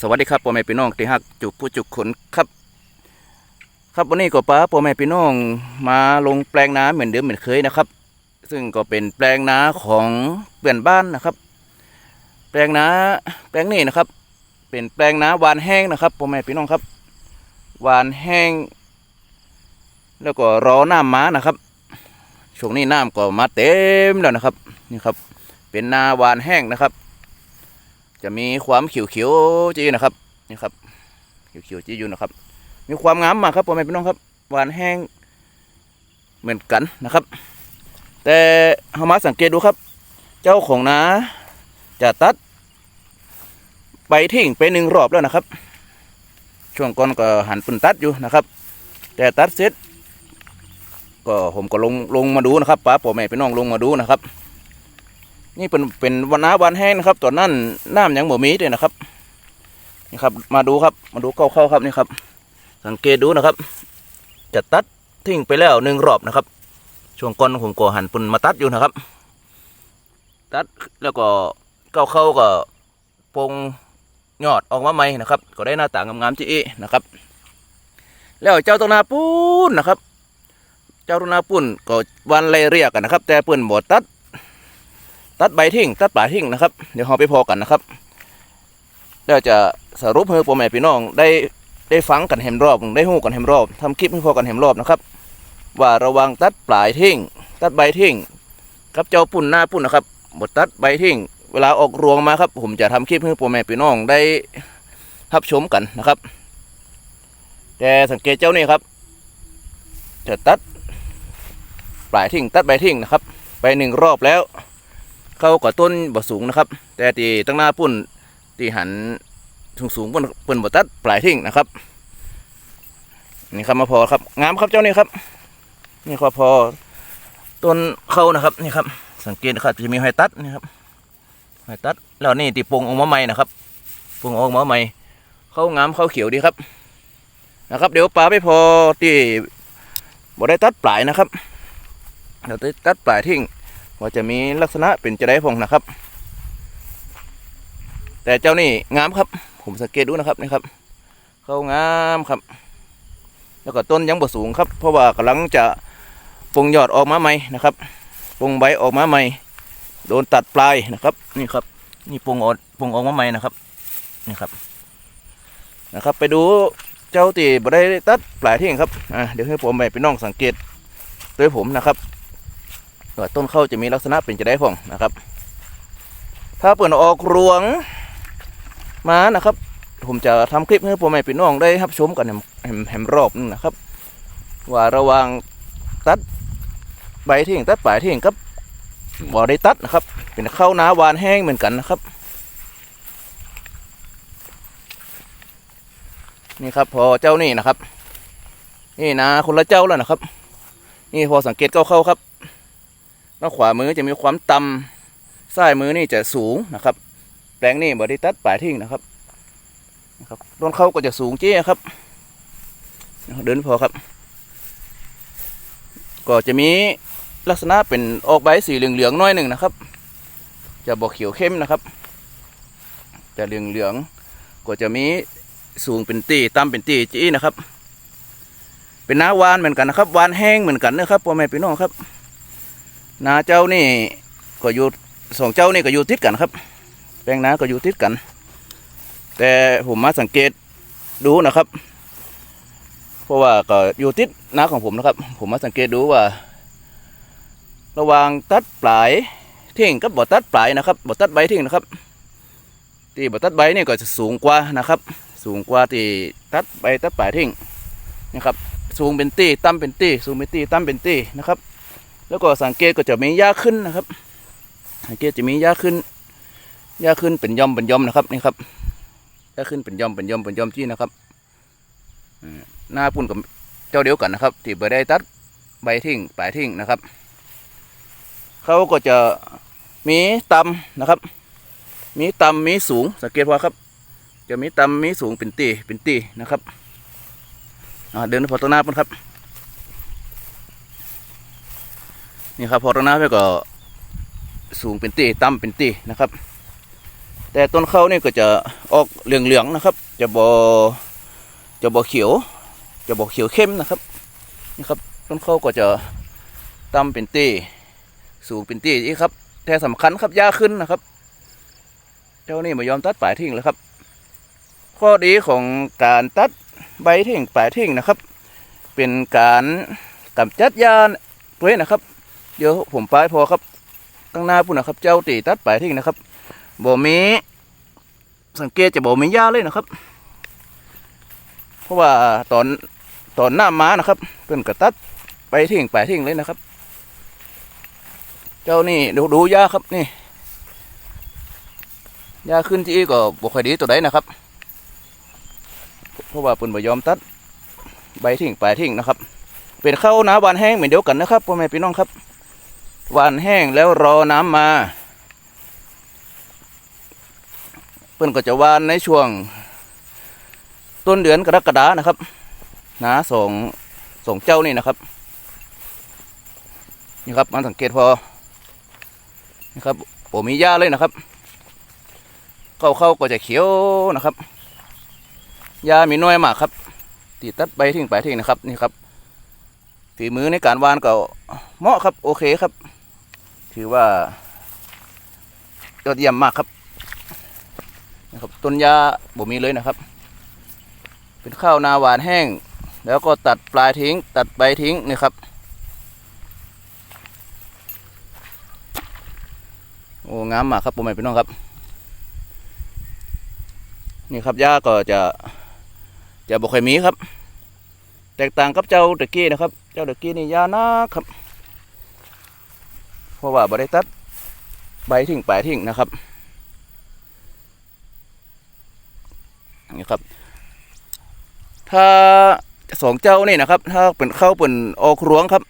สวัสดีครับพ่อแม่พี่น้องที่ฮักจุกผู้จุกขนครับ ครับวันนี้ก็ป้าพ่อแม่พี่น้องมาลงแปลงนาเหมือนเดิมเหมือนเคยนะครับ ซึ่งก็เป็นแปลงนาของเพื่อนบ้านนะครับ แปลงนาแปลงนี้นะครับ เป็นแปลงนาหวานแห้งนะครับพ่อแม่พี่น้องครับหวานแห้ง แล้วก็รอน้ำม้านะครับช่วงนี้น้ำก็มาเต็มแล้วนะครับนี่ครับ เป็นนาหวานแห้งนะครับ จะมีความเขียวๆจีนะครับนี่ครับเขียวๆจีอยู่นะครับ มีความงามมากครับพ่อแม่พี่น้องครับหวานแห้งเหมือนกันนะครับ แต่เฮามาสังเกตดูครับ เจ้าของนาจะตัด ไปทิ้งไปหนึ่งรอบแล้วนะครับ ช่วงก่อนก็หันปืนตัดอยู่นะครับ แต่ตัดเสร็จก็ผมก็ลงลงมาดูนะครับป้าพ่อแม่พี่น้องลงมาดูนะครับ นี่เป็นเป็นวันน้าวันแห้งนะครับตอนนั้นน้ำยังบ่มีเลยนะครับนี่ครับ มาดูครับมาดูเข้าๆครับนี่ครับ สังเกตดูนะครับ จะตัดทิ้งไปแล้วหนึ่งรอบนะครับ ช่วงก่อนผมก็หันปุ่นมาตัดอยู่นะครับ ตัดแล้วก็เข้าเข้าๆก็ปงยอดออกมาใหม่นะครับ ก็ได้หน้าตางามๆจีอีนะครับ แล้วเจ้าตวนาปูนนะครับ เจ้าตวนาปูนก็วันไรเรียกกันนะครับ แต่เปื่นบ่ตัด ตัดใบทิ้งตัดปลายทิ้งนะครับ เดี๋ยวเราไปพอกันนะครับแล้วจะสรุปให้พ่อแม่พี่น้องได้ได้ฟังกันแหมรอบ ได้หู้กันแหมรอบทำคลิปให้พอกันแหมรอบนะครับ ว่าระวังตัดปลายทิ้งตัดใบทิ้งกับเจ้าปุ่นหน้าปุ่นนะครับบดตัดใบทิ้งเวลาออกรวงมาครับ ผมจะทำคลิปให้พ่อแม่พี่น้องได้รับชมกันนะครับ แต่สังเกตเจ้านี่ครับ จะตัดปลายทิ้งตัดใบทิ้งนะครับ ไปหนึ่งรอบแล้ว เขาก็ต้นบ่สูงนะครับ แต่ที่ตั้งหน้าปุ่นที่หันสูงสูงปุ่นปุ่นบ่ตัดปลายทิ้งนะครับ นี่ครับมาพอครับงามครับเจ้านี่ครับ นี่ก็พอต้นเขานะครับนี่ครับ สังเกตนะครับจะมีหอยตัดนี่ครับหอยตัดแล้วนี่ตีปงออกมาใหม่นะครับปงออกมาใหม่เขางามเขาเขียวดีครับนะครับ เดี๋ยวปลาไปพอที่บ่ได้ตัดปลายนะครับเดี๋ยวตัดปลายทิ้ง ว่าจะมีลักษณะเป็นจะได้พงนะครับ แต่เจ้านี่งามครับ ผมสังเกตดูนะครับนี่ครับ เขางามครับ แล้วก็ต้นยังบ่สูงครับ เพราะว่ากำลังจะปงยอดออกมาใหม่นะครับปงใบออกมาใหม่ โดนตัดปลายนะครับ นี่ครับ นี่ปงออกปงออกมาใหม่นะครับนี่ครับ นะครับ ไปดูเจ้าตีบ่ได้ตัดปลายทิ้งครับอ่าเดี๋ยวให้ผมไปพี่น้องสังเกตด้วยผมนะครับ ต้นข้าวจะมีลักษณะเป็นจะได้พ่องนะครับ ถ้าเปิดออกรวงมานะครับ ผมจะทำคลิปให้พ่อแม่พี่น้องได้รับชมกันแหมแหมรอบนึงนะครับ ว่าระวังตัดใบทิ้งตัดปลายทิ้งกับบ่ได้ตัดนะครับ เป็นข้าวนาหวานแห้งเหมือนกันนะครับนี่ครับพอเจ้านี่นะครับ นี่นาคนละเจ้าแล้วนะครับ นี่พอสังเกตเข้าๆครับ ด้าขวามือจะมีความต่ำซ้ายมือนี่จะสูงนะครับ แปลงนี่บไดิตัดปลายทิ้งนะครับนะครับต้นเขาก็จะสูงเจ๊ครับ เดินพอครับ ก็จะมีลักษณะเป็นออกใบสีเหลืองๆหน้อยหนึ่งนะครับ จะบอกเขียวเข้มนะครับจะเหลืองๆก็จะมีสูงเป็นตีต่ำเป็นตีจี้นะครับ เป็นน้าวานเหมือนกันนะครับวานแห้งเหมือนกันนะครับพ่อแม่พี่น้องครับ นาเจ้านี่ก็อยู่สองเจ้านี่ก็อยู่ติดกันครับ แปลงนาก็อยู่ติดกัน แต่ผมมาสังเกตดูนะครับ เพราะว่าก็อยู่ติดนาของผมนะครับ ผมมาสังเกตดูว่า ระหว่างตัดปลายทิ้งกับบ่ตัดปลายนะครับบ่ตัดใบทิ้งนะครับที่บ่ตัดใบนี่ก็จะสูงกว่านะครับ สูงกว่าที่ตัดใบตัดปลายทิ้งนะครับ สูงเป็นตีต่ำเป็นตีสูงเป็นตีต่ำเป็นตีนะครับ แล้วก็สังเกตก็จะมีหญ้าขึ้นนะครับ สังเกตจะมีหญ้าขึ้นหญ้าขึ้นเป็นย่อมเป็นย่อมนะครับนี่ครับหญ้าขึ้นเป็นย่อมเป็นย่อมเป็นย่อมที่นะครับหน้าปุ่นกับเจ้าเดียวกันนะครับที่ใบได้ตัดใบทิ้งปลายทิ้งนะครับ เขาก็จะมีต่ำนะครับ มีต่ำมีสูงสังเกตว่าครับ จะมีต่ำมีสูงเป็นตีเป็นตีนะครับเดินพอตัวหน้าปุ่นครับ นี่ครับพอตรงหน้าไปก็สูงเป็นตีต่ำเป็นตีนะครับ แต่ต้นข้าวนี่ก็จะออกเหลืองๆนะครับ จะบอจะบอเขียว จะบอเขียวเข้มนะครับนี่ครับต้นข้าวก็จะต่ำเป็นตีสูงเป็นตีนี่ครับแต่สำคัญครับยาขึ้นนะครับ เจ้านี่ไม่ยอมตัดปลายทิ้งเลยครับ ข้อดีของการตัดใบทิ้งปลายทิ้งนะครับ เป็นการกำจัดยาด้วยนะครับ เดี๋ยวผมไปพอครับตั้งหน้าปุ่นนะครับ เจ้าตีตัดไปทิ้งนะครับบ่มีสังเกตจะบ่มียาเลยนะครับ เพราะว่าตอนตอนหน้าม้านะครับเพิ่นกระตัดไปทิ้งไปทิ้งเลยนะครับ เจ้านี่ดูดูยาครับนี่ยาขึ้นที่ก็บ่ค่อยดีตัวใดนะครับ เพราะว่าเพิ่นบ่ยอมตัดใบทิ้งไปทิ้งนะครับ เป็นข้าวหนาหวานแห้งเหมือนเดียวกันนะครับพ่อแม่พี่น้องครับ หวานแห้งแล้วรอน้ำมา เพิ่นก็จะหวานในช่วง ต้นเดือนกรกฎานะครับนาสองสองเจ้านี่นะครับนี่ครับมันสังเกตพอนี่ครับผมมีหญ้าเลยนะครับ เข้าเข้าก็จะเขียวนะครับหญ้ามีน้อยมากครับตีตัดใบทิ้งไปทิ้งนะครับนี่ครับฝีมือในการวานก็เหมาะครับ โอเคครับ ถือว่ายอดเยี่ยมมากครับนะครับ ต้นยาบ่มีเลยนะครับ เป็นข้าวนาหวานแห้ง แล้วก็ตัดปลายทิ้ง ตัดใบทิ้งนี่ครับ โอ้งามมากครับผมไม่พี่น้องครับ นี่ครับหญ้าก็จะจะบกค่อยมีครับ แตกต่างกับเจ้าตะกี้นะครับ เจ้าตะกี้นี่หญ้านักครับ ราะว่าบริตัดใบทิ้งปลายทิ้งนะครับนี่ครับ ถ้าสองเจ้านี่นะครับ ถ้าเป็นเข้าเป็นออกรวงครับ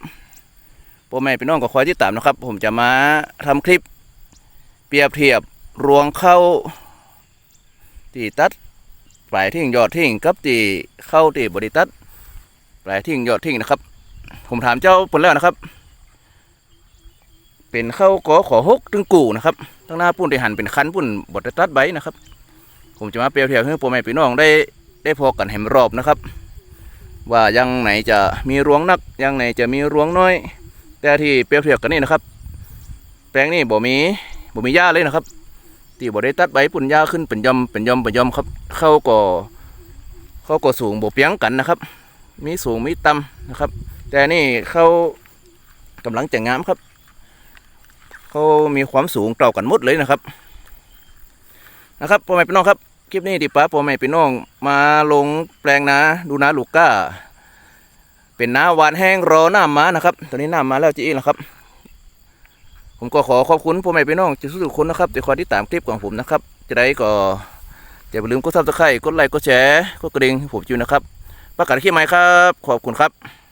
พ่อแม่พี่น้องก็คอยติดตามนะครับ ผมจะมาทำคลิป เปรียบเทียบรวงเข้าที่ตัดปลายทิ้งยอดทิ้งกับที่เข้าที่บริตัดปลายทิ้งยอดทิ้งนะครับ ผมถามเจ้าผลแล้วนะครับ เป็นเข้ากอขอหกถึงกูนะครับตั้งหน้าปุ่นที่หันเป็นคันปุ่นบดตัดใบนะครับ ผมจะมาเปรียบเทียบให้พ่อแม่พี่น้องได้ได้พอกันให้รอบนะครับ ว่ายังไหนจะมีรวงนักยังไหนจะมีรวงน้อย แต่ที่เปรียบเทียบกันนี่นะครับ แปลงนี่บ่มีบ่มีหญ้าเลยนะครับที่บ่ได้ตัดใบปุ่นหญ้าขึ้นเป็นยอมเป็นยอมเป็นยอมครับ เข้าก็เข้าก็สูงบ่เพียงกันนะครับ มีสูงมีต่ำนะครับ แต่นี่เข้ากำลังจะงามครับ เขามีความสูงเต่ากันหมดเลยนะครับ นะครับพ่อแม่พี่น้องครับ คลิปนี้ที่ป้าพ่อแม่พี่น้องมาลงแปลงนาดูนาลูกก้า เป็นนาหวานแห้งรอหน้ามานะครับ ตอนนี้หน้ามาแล้วจีอีแล้วครับ ผมก็ขอขอบคุณพ่อแม่พี่น้องทุกๆคนนะครับที่คอยติดตามคลิปของผมนะครับ จะได้ก็อย่าลืมกดซับสไครต์กดไลค์กดแชร์กดกระดิ่งผมอยู่นะครับประกาศคลิปใหม่ครับ ขอบคุณครับ